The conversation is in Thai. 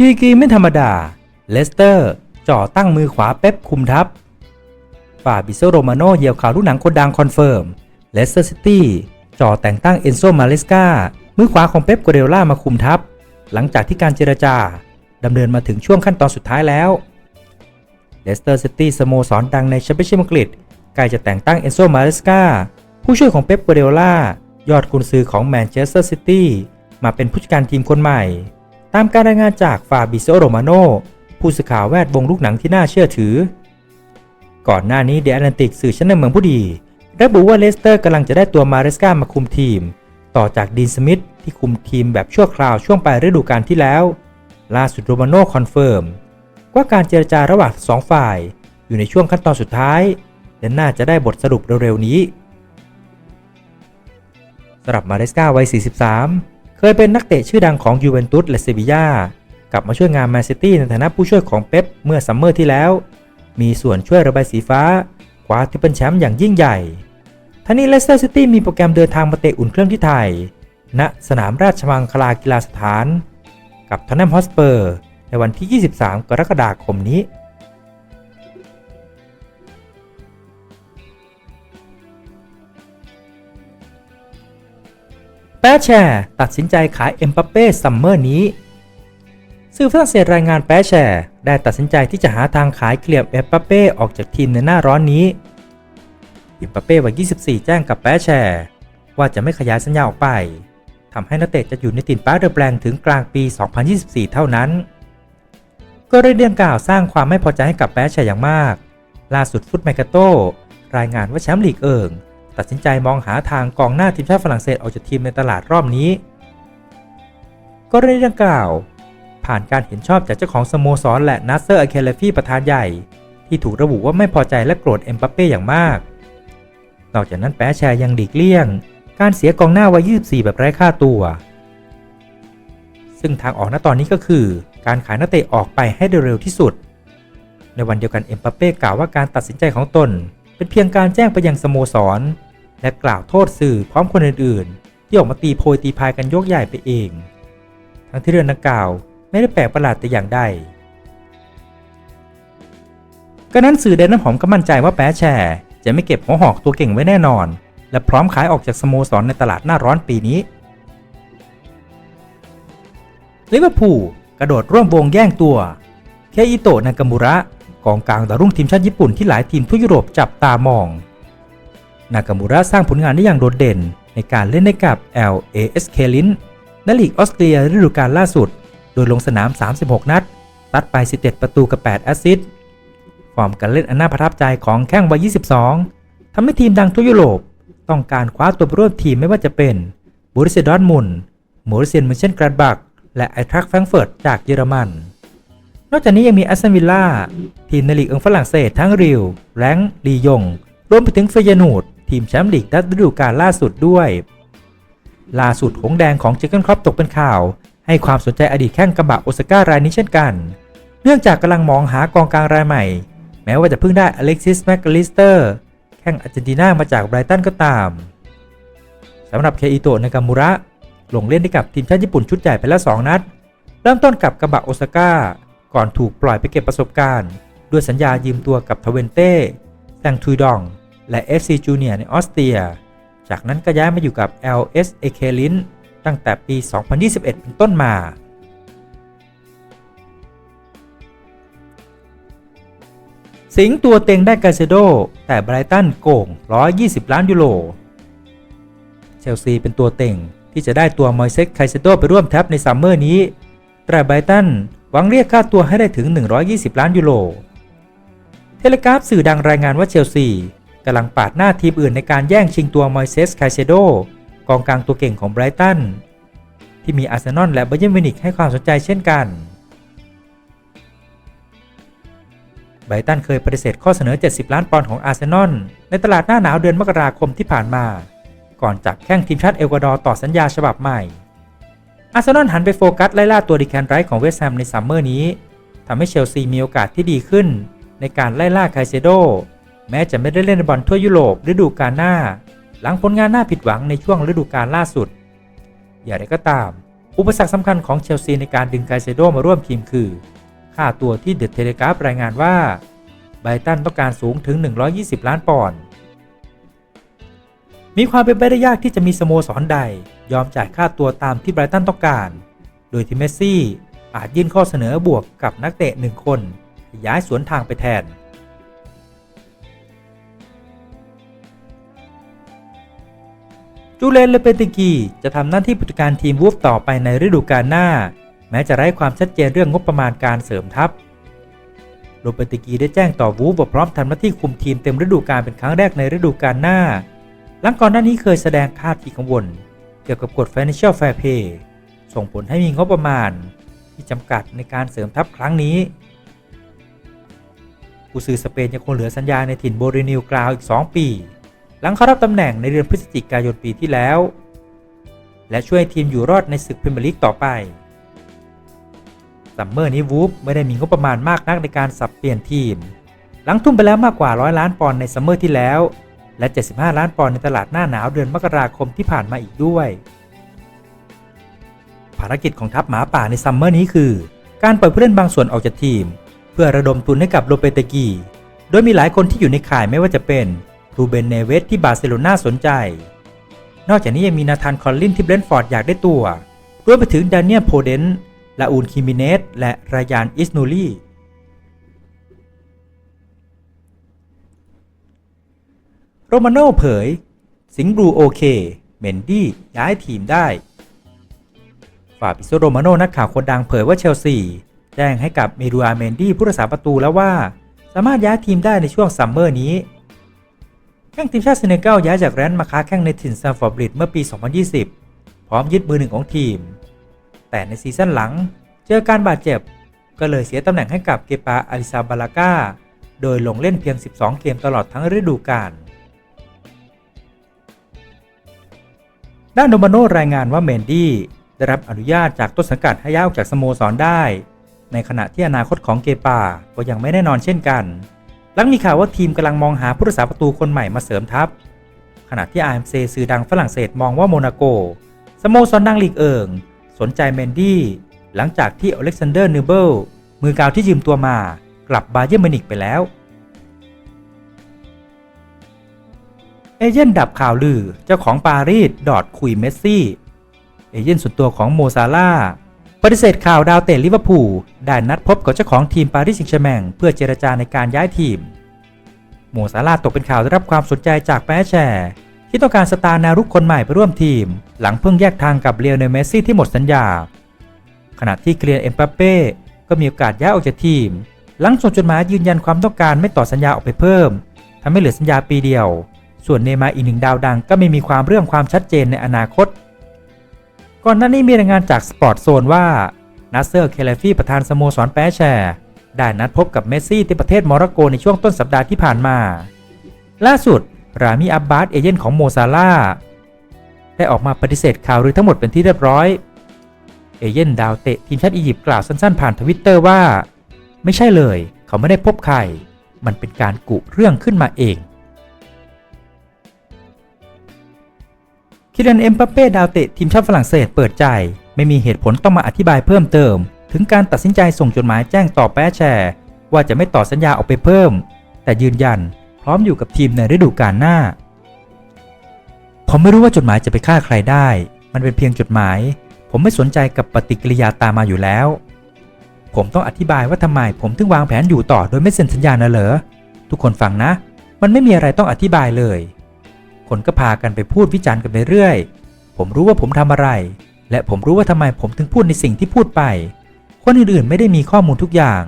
ดีกรีไม่ธรรมดา เลสเตอร์จ่อตั้งมือขวาเป๊ปคุมทัพฝ่าบิโซโรมาโนเหยี่ยวข่าวลูกหนังคนดังคอนเฟิร์ม เลสเตอร์ซิตี้จ่อแต่งตั้งเอนโซมาเลสกามือขวาของเป๊ปกัวเดล่ามาคุมทัพ หลังจากที่การเจรจาดำเนินมาถึงช่วงขั้นตอนสุดท้ายแล้ว เลสเตอร์ซิตี้สโมสรดังในแชมเปี้ยนชิพอังกฤษใกล้จะแต่งตั้งเอนโซมาเลสกาผู้ช่วยของเป๊ปกัวเดล่ายอดกุนซือของแมนเชสเตอร์ซิตี้มาเป็นผู้จัดการทีมคนใหม่ ตามการรายงานจากฟาบิโซโรมาโนผู้สื่อข่าวแวดวงลูกหนังที่น่าเชื่อถือ ก่อนหน้านี้เดอะแอตแลนติกสื่อชั้นนำเมืองผู้ดี ระบุว่าเลสเตอร์กำลังจะได้ตัวมาเรสกามาคุมทีม ต่อจากดีนสมิธที่คุมทีมแบบชั่วคราวช่วงปลายฤดูกาลที่แล้ว ล่าสุดโรมาโนคอนเฟิร์มว่าการเจรจาระหว่างสองฝ่าย อยู่ในช่วงขั้นตอนสุดท้ายและน่าจะได้บทสรุปเร็วๆนี้สำหรับมาเรสกาวัย 43 เคยเป็นนักเตะชื่อดังของยูเวนตุสและเซบีย่ากลับมาช่วยงานแมนซิตี้ในฐานะผู้ช่วยของเป๊ปเมื่อซัมเมอร์ที่แล้ว มีส่วนช่วยระบายสีฟ้าคว้าทริปเปิลแชมป์อย่างยิ่งใหญ่ทั้งนี้เลสเตอร์ซิตี้มีโปรแกรมเดินทางมาเตะอุ่นเครื่องที่ไทย ณ สนามราชมังคลากีฬาสถาน กับทอนแนมฮอสเปอร์ ในวันที่ 23 กรกฎาคมนี้ แปะแชร์ตัดสินใจขายเอ็มบัปเป้ซัมเมอร์นี้ สื่อฝรั่งเศสรายงานแปะแชร์ได้ตัดสินใจที่จะหาทางขายเคลียร์เอ็มบัปเป้ออกจากทีมในหน้าร้อนนี้ เอ็มบัปเป้วัย 24 แจ้งกับแปะแชร์ว่าจะไม่ขยายสัญญาออกไปทำให้นักเตะจะอยู่ในตินป้าเดอร์แปลงถึงกลางปี 2024 เท่านั้นก็ได้เรื่องกล่าวสร้างความไม่พอใจให้กับแปะแชร์อย่างมาก ล่าสุดฟุตแมกาโตรายงานว่าแชมป์ลีกเอิง ตัดสินใจมองหาทางกองหน้าทีมชาติฝรั่งเศสออกจากทีมในตลาดรอบนี้กรณีดังกล่าว ผ่านการเห็นชอบจากเจ้าของสโมสรและนัสเซอร์อเคเลฟี่ประธานใหญ่ ที่ถูกระบุว่าไม่พอใจและโกรธเอ็มบัปเป้อย่างมาก นอกจากนั้นแปะแชร์ยังดีกเลี่ยง การเสียกองหน้าวัย24 แบบไร้ค่าตัว ซึ่งทางออกณตอนนี้ก็คือ การขายนักเตะออกไปให้ได้เร็วที่สุด ในวันเดียวกันเอ็มบัปเป้กล่าวว่าการตัดสินใจของตน เป็นเพียงการแจ้งไปยังสโมสร และกล่าวโทษสื่อพร้อมคนอื่นๆ ที่ออกมาตีโพยตีพายกันยกใหญ่ไปเอง ทั้งที่เรื่องดังกล่าวไม่ได้แปลกประหลาดแต่อย่างใดก็นั้นสื่อแดนน้ำหอมก็มั่นใจว่าแป๊แชร์จะไม่เก็บหัวหอกตัวเก่งไว้แน่นอน และพร้อมขายออกจากสโมสรในตลาดหน้าร้อนปีนี้ลิเวอร์พูลกระโดดร่วมวงแย่งตัว เคอิโตะนากามุระกองกลางดาวรุ่งทีมชาติญี่ปุ่นที่หลายทีมทั่วยุโรปจับตามอง นากามูระสร้างผลงานได้อย่างโดดเด่น ในการเล่นให้กับ LASK ลินแลลีกออสเตรียฤดูกาลล่าสุด โดยลงสนาม 36 นัด ตัดไป 17 ประตูกับ 8 แอสซิสต์ฟอร์มการเล่นอันน่าประทับใจของแข้งวัย 22 ทำให้ทีมดังทั่วยุโรป ต้องการคว้าตัวร่วมทีมไม่ว่าจะเป็นบูริเซดอร์มุนโมริเซียนมิเชนกราดบัก และไอทรักแฟรงเฟิร์ตจากเยอรมันนอกจากนี้ยังมีแอสตันวิลล่าทีมในลีกอิงฝรั่งเศสทั้งริวแรงลียง รวมไปถึงเฟยนูด ทีมแชมป์ลีกนัดฤดูกาลล่าสุดด้วย ล่าสุดหงแดงของเจเกนครอปตกเป็นข่าว ให้ความสนใจอดีตแข้งกระบะโอซาก้ารายนี้เช่นกัน เนื่องจากกำลังมองหากองกลางรายใหม่ แม้ว่าจะเพิ่งได้อเล็กซิสแมคคลิสเตอร์แข้งอาร์เจนตินามาจากไบรตันก็ตามสำหรับเคอิโตะนากามูระลงเล่นให้กับทีมชาติญี่ปุ่นชุดใหญ่ไปแล้ว 2 นัด เริ่มต้นกับกระบะโอซาก้า ก่อนถูกปล่อยไปเก็บประสบการณ์ ด้วยสัญญายืมตัวกับทเวนเต้แซงทุยดอง และ FC Junior ในออสเตรีย จากนั้นก็ย้ายมาอยู่กับ LSAK ลินตั้งแต่ปี 2021 เป็นต้นมา สิงตัวเต็งได้กาเซโด แต่ไบรตันโกง120 ล้านยูโร เชลซีเป็นตัวเต็งที่จะได้ตัวมอยเซ็กไคเซโดไปร่วมแท็บในซัมเมอร์นี้แต่ไบรตันหวังเรียกค่าตัวให้ได้ถึง 120 ล้านยูโร เทเลกราฟสื่อดังรายงานว่าเชลซี กำลังปาดหน้าทีมอื่นในการแย่งชิงตัวมอยเซสไคเซโดกองกลางตัวเก่งของไบรตันที่มีอาร์เซนอลและเบอร์ยนมินิกให้ความสนใจเช่นกันไบรตันเคยปฏิเสธข้อเสนอ 70 ล้านปอนด์ของอาร์เซนอลในตลาดหน้าหนาวเดือนมกราคมที่ผ่านมา ก่อนจับแข้งทีมชาติเอกวาดอร์ต่อสัญญาฉบับใหม่ อาร์เซนอลหันไปโฟกัสไล่ล่าตัวดีแคนไรท์ของเวสต์แฮมในซัมเมอร์นี้ทำให้เชลซีมีโอกาสที่ดีขึ้น ในการไล่ล่าไคเซโด แม้จะไม่ได้เล่นบอลทั่วยุโรปฤดูกาลหน้า หลังผลงานน่าผิดหวังในช่วงฤดูกาลล่าสุด อย่างไรก็ตาม อุปสรรคสำคัญของเชลซีในการดึงไกเซโดมาร่วมทีมคือ ค่าตัวที่เดอะเทเลกราฟรายงานว่า ไบรตันต้องการสูงถึง 120 ล้านปอนด์มีความเป็นไปได้ยากที่จะมีสโมสรใด ยอมจ่ายค่าตัวตามที่ไบรตันต้องการ โดยที่เมสซี่อาจยื่นข้อเสนอบวกกับนักเตะหนึ่งคนย้ายสวนทางไปแทน จูเลนเลเปนติกีจะทำหน้าที่ผู้จัดการทีมวูฟต่อไปในฤดูกาลหน้า แม้จะไร้ความชัดเจนเรื่องงบประมาณการเสริมทัพโรเปนติกีได้แจ้งต่อวูฟว่าพร้อมทำหน้าที่คุมทีมเต็มฤดูกาลเป็นครั้งแรกในฤดูกาลหน้า หลังก่อนหน้านี้เคยแสดงท่าทีกังวล เกี่ยวกับกฎ Financial Fair Play ส่งผลให้มีงบประมาณ ที่จำกัดในการเสริมทัพครั้งนี้ผู้ซื้อสเปนยังคงเหลือสัญญาในถิ่นโบรินิวกราวอีก 2 ปี หลังเข้ารับตำแหน่งในเดือนพฤศจิกายนปีที่แล้ว และช่วยทีมอยู่รอดในศึกพรีเมียร์ลีกต่อไปซัมเมอร์นี้วูฟไม่ได้มีงบประมาณมากนักในการสับเปลี่ยนทีม หลังทุ่มไปแล้วมากกว่า 100 ล้านปอนด์ในซัมเมอร์ที่แล้ว และ 75 ล้านปอนด์ในตลาดหน้าหนาวเดือนมกราคมที่ผ่านมาอีกด้วย ภารกิจของทัพหมาป่าในซัมเมอร์นี้คือ การปล่อยผู้เล่นบางส่วนออกจากทีม เพื่อระดมทุนให้กับโลเปเตกี โดยมีหลายคนที่อยู่ในข่ายไม่ว่าจะเป็น รูเบนเนเวสที่บาร์เซโลนาสนใจ นอกจากนี้ยังมีนาธานคอลลินที่เบรนฟอร์ดอยากได้ตัว รวมไปถึงดานิเอลโพเดนลาอูนคิมิเนสและรายานอิสนูลีโรมาโน่เผย สิงบลูโอเค เมนดี้ย้ายทีมได้ฟาบิโซโรมาโน่นักข่าวคนดังเผยว่าเชลซีแจ้งให้กับเมรูอาเมนดี้ผู้รักษาประตูแล้วว่า สามารถย้ายทีมได้ในช่วงซัมเมอร์นี้ แข้งทีมชาติเซเนกัลย้ายจากแรนด์มาค้าแข้งในถิ่นซาฟอร์บริดเมื่อปี 2020 พร้อมยึดมือหนึ่งของทีม แต่ในซีซั่นหลังเจอการบาดเจ็บ ก็เลยเสียตำแหน่งให้กับเกปาอาริซาบาลากาโดยลงเล่นเพียง 12 เกมตลอดทั้งฤดูกาลด้านโดมาโนรายงานว่าเมนดี้ได้รับอนุญาตจากต้นสังกัดให้ย้ายออกจากสโมสรได้ ในขณะที่อนาคตของเกปาก็ยังไม่แน่นอนเช่นกัน หลังมีข่าวว่าทีมกำลังมองหาผู้รักษาประตูคนใหม่มาเสริมทัพ ขณะที่ RMC สื่อดังฝรั่งเศสมองว่าโมนาโก สโมสรดังลีกเอิง สนใจเมนดี้ หลังจากที่อเล็กซานเดอร์นูเบิลมือกาวที่ยืมตัวมา กลับบาเยอร์มินิกไปแล้ว เอเย่นดับข่าวลือเจ้าของปารีสดอดคุยเมสซี่ เอเย่นส่วนตัวของโมซาลา ปฏิเสธข่าวดาวเตะลิเวอร์พูลได้นัดพบกับเจ้าของทีมปารีสแซงต์แชร์แมงเพื่อเจรจาในการย้ายทีมโมซาลาตกเป็นข่าวได้รับความสนใจจากแปแชร์ที่ต้องการสตาร์นวรุกคนใหม่ไปร่วมทีม หลังเพิ่งแยกทางกับเลียวเนลเมสซี่ที่หมดสัญญา ขณะที่เกลียนเอ็มบัปเป้ก็มีโอกาสย้ายออกจากทีม หลังส่งจดหมายยืนยันความต้องการไม่ต่อสัญญาออกไปเพิ่มทำให้เหลือสัญญาปีเดียว ส่วนเนย์มาร์อีกหนึ่งดาวดังก็ไม่มีความเรื่องความชัดเจนในอนาคต ก่อนหน้านี้มีรายงานจากสปอร์ตโซนว่านัสเซอร์เคเลฟี่ประธานสโมสรแปแชร์ได้นัดพบกับเมสซี่ที่ประเทศโมร็อกโกในช่วงต้นสัปดาห์ที่ผ่านมา ล่าสุด รามีอับบาสเอเจนต์ของโมซาลาได้ออกมาปฏิเสธข่าวลือทั้งหมดเป็นที่เรียบร้อย เอเย่นดาวเตะทีมชาติอียิปต์กล่าวสั้นๆผ่านทวิตเตอร์ว่า ไม่ใช่เลย เขาไม่ได้พบใคร มันเป็นการกุเรื่องขึ้นมาเอง คิรันเอ็มบัปเป้ดาวเตะทีมชาติฝรั่งเศสเปิดใจ ไม่มีเหตุผลต้องมาอธิบายเพิ่มเติม ถึงการตัดสินใจส่งจดหมายแจ้งต่อแปแชร์ ว่าจะไม่ต่อสัญญาออกไปเพิ่ม แต่ยืนยัน พร้อมอยู่กับทีมในฤดูกาลหน้า ผมไม่รู้ว่าจดหมายจะไปฆ่าใครได้ มันเป็นเพียงจดหมาย ผมไม่สนใจกับปฏิกิริยาตามมาอยู่แล้ว ผมต้องอธิบายว่าทำไมผมถึงวางแผนอยู่ต่อโดยไม่เซ็นสัญญานะเหรอทุกคนฟังนะ มันไม่มีอะไรต้องอธิบายเลย คนก็พากันไปพูดวิจารณ์กันไปเรื่อย ผมรู้ว่าผมทำอะไร และผมรู้ว่าทำไมผมถึงพูดในสิ่งที่พูดไป คนอื่นๆไม่ได้มีข้อมูลทุกอย่าง